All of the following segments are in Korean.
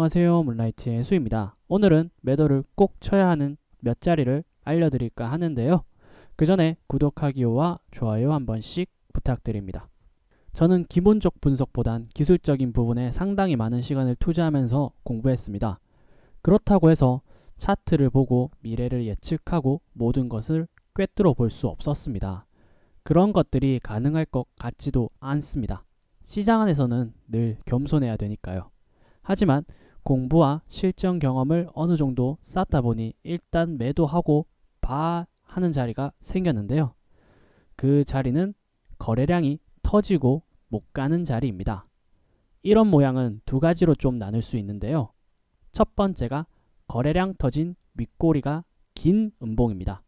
안녕하세요 문라이트의 수입니다. 오늘은 매도를 꼭 쳐야 하는 몇 자리를 알려드릴까 하는데요. 그 전에 구독하기와 좋아요 한 번씩 부탁드립니다. 저는 기본적 분석보단 기술적인 부분에 상당히 많은 시간을 투자하면서 공부했습니다. 그렇다고 해서 차트를 보고 미래를 예측하고 모든 것을 꿰뚫어 볼 수 없었습니다. 그런 것들이 가능할 것 같지도 않습니다. 시장 안에서는 늘 겸손해야 되니까요. 하지만 공부와 실전 경험을 어느 정도 쌓다 보니 일단 매도하고 봐 하는 자리가 생겼는데요. 그 자리는 거래량이 터지고 못 가는 자리입니다. 이런 모양은 두 가지로 좀 나눌 수 있는데요. 첫 번째가 거래량 터진 윗꼬리가 긴 음봉입니다.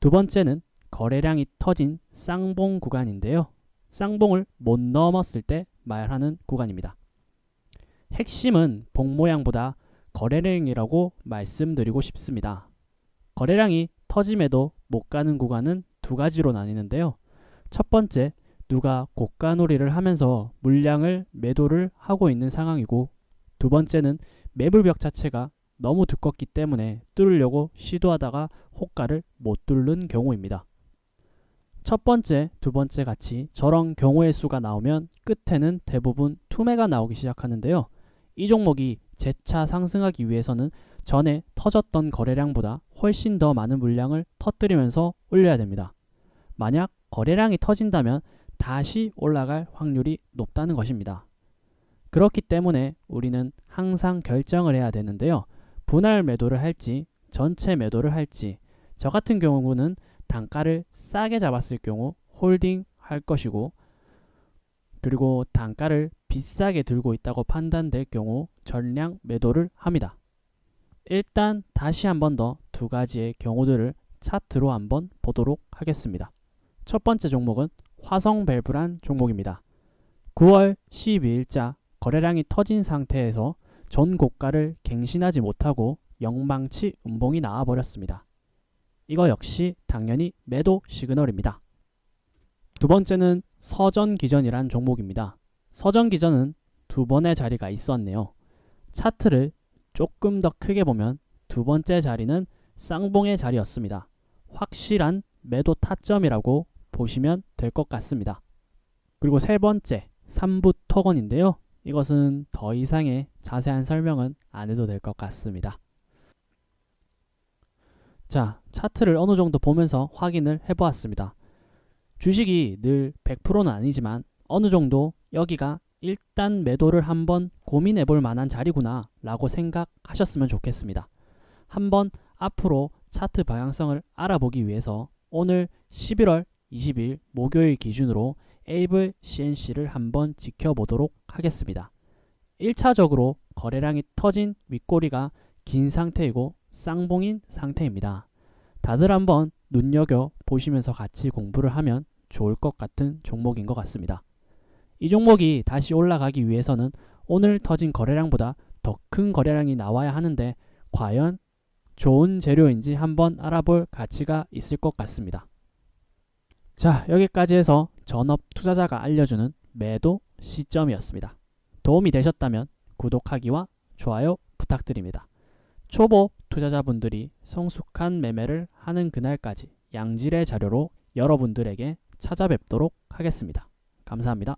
두 번째는 거래량이 터진 쌍봉 구간인데요. 쌍봉을 못 넘었을 때 말하는 구간입니다. 핵심은 봉 모양보다 거래량이라고 말씀드리고 싶습니다. 거래량이 터짐에도 못 가는 구간은 두 가지로 나뉘는데요. 첫 번째, 누가 고가놀이를 하면서 물량을 매도를 하고 있는 상황이고 두 번째는 매불벽 자체가 너무 두껍기 때문에 뚫으려고 시도하다가 호가를 못 뚫는 경우입니다. 첫 번째, 두 번째 같이 저런 경우의 수가 나오면 끝에는 대부분 투매가 나오기 시작하는데요. 이 종목이 재차 상승하기 위해서는 전에 터졌던 거래량보다 훨씬 더 많은 물량을 터뜨리면서 올려야 됩니다. 만약 거래량이 터진다면 다시 올라갈 확률이 높다는 것입니다. 그렇기 때문에 우리는 항상 결정을 해야 되는데요. 분할 매도를 할지 전체 매도를 할지 저 같은 경우는 단가를 싸게 잡았을 경우 홀딩 할 것이고 그리고 단가를 비싸게 들고 있다고 판단될 경우 전량 매도를 합니다. 일단 다시 한 번 더 두 가지의 경우들을 차트로 한번 보도록 하겠습니다. 첫 번째 종목은 화성 밸브란 종목입니다. 9월 12일자 거래량이 터진 상태에서 전 고가를 갱신하지 못하고 영망치 음봉이 나와버렸습니다. 이거 역시 당연히 매도 시그널입니다. 두 번째는 서전기전이란 종목입니다. 서전기전은 두 번의 자리가 있었네요. 차트를 조금 더 크게 보면 두 번째 자리는 쌍봉의 자리였습니다. 확실한 매도 타점이라고 보시면 될 것 같습니다. 그리고 세 번째, 3부 토건인데요. 이것은 더 이상의 자세한 설명은 안 해도 될 것 같습니다. 자, 차트를 어느 정도 보면서 확인을 해보았습니다. 주식이 늘 100%는 아니지만 어느 정도 여기가 일단 매도를 한번 고민해 볼 만한 자리구나 라고 생각하셨으면 좋겠습니다. 한번 앞으로 차트 방향성을 알아보기 위해서 오늘 11월 20일 목요일 기준으로 에이블 CNC를 한번 지켜보도록 하겠습니다. 1차적으로 거래량이 터진 윗꼬리가 긴 상태이고 쌍봉인 상태입니다. 다들 한번 눈여겨 보시면서 같이 공부를 하면 좋을 것 같은 종목인 것 같습니다. 이 종목이 다시 올라가기 위해서는 오늘 터진 거래량보다 더 큰 거래량이 나와야 하는데 과연 좋은 재료인지 한번 알아볼 가치가 있을 것 같습니다. 자, 여기까지 해서 전업 투자자가 알려주는 매도 시점이었습니다. 도움이 되셨다면 구독하기와 좋아요 부탁드립니다. 초보 투자자분들이 성숙한 매매를 하는 그날까지 양질의 자료로 여러분들에게 찾아뵙도록 하겠습니다. 감사합니다.